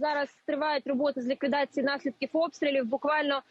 Зараз тривають роботи з ліквідації наслідків обстрілів. Буквально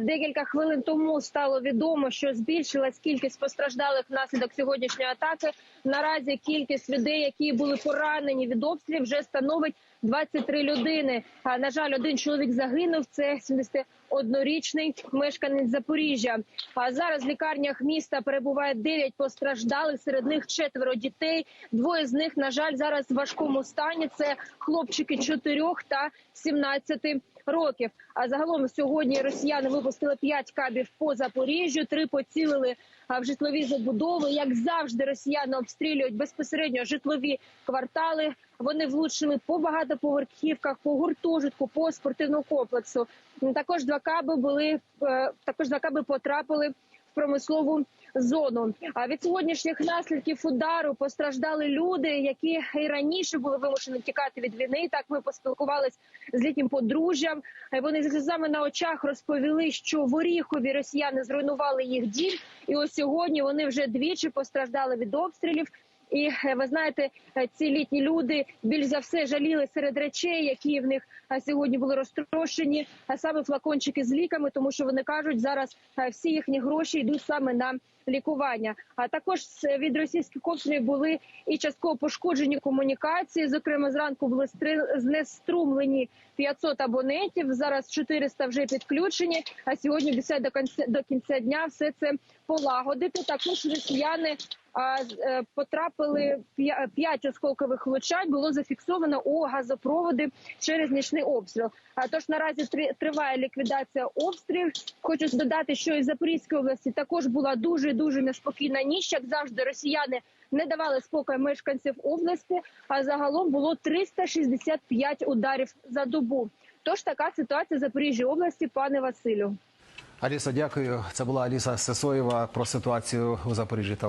декілька хвилин тому стало відомо, що збільшилась кількість постраждалих внаслідок сьогоднішньої атаки. Наразі кількість людей, які були поранені від обстрілів, вже становить 23 людини. На жаль, один чоловік загинув. Це 71-річний мешканець Запоріжжя. А зараз в лікарнях міста перебуває 9 постраждалих. Серед них четверо дітей. Двоє з них, на жаль, зараз в важкому стані. Це хлопчики 4 та 17 років. А загалом сьогодні росіяни випустили 5 кабів по Запоріжжю, три поцілили в житлові забудови. Як завжди, росіяни обстрілюють безпосередньо житлові квартали. Вони влучили по багатоповерхівках, по гуртожитку, по спортивному комплексу. Також два каби були е, також два каби потрапили промислову зону. А від сьогоднішніх наслідків удару постраждали люди, які і раніше були вимушені тікати від війни. Так ми поспілкувались з літнім подружжям. Е, Вони з сльозами на очах розповіли, що в Оріхові росіяни зруйнували їх дім, і ось сьогодні вони вже двічі постраждали від обстрілів. І е, ви знаєте, е, ці літні люди більш за все жаліли серед речей, які в них е, сьогодні були розтрошені, а саме флакончики з ліками, тому що вони кажуть, зараз всі їхні гроші йдуть саме на лікування. А також від російських обстрілів були і частково пошкоджені комунікації. Зокрема, зранку були знеструмлені 500 абонентів. Зараз 400 вже підключені. А сьогодні обіцяють до кінця до кінця дня все це полагодити. Також росіяни потрапили п'я- п'ять осколкових влучань. Було зафіксовано у газопроводи через нічний обстріл. А тож наразі три- триває ліквідація обстрілів. Хочу додати, що і в Запорізькій області також була дуже дуже неспокійна ніч. Як завжди, росіяни не давали спокою мешканців області. А загалом було 365 ударів за добу. Тож така ситуація в Запоріжжій області, пане Василю. Аліса, дякую. Це була Аліса Сесоєва про ситуацію у Запоріжжі та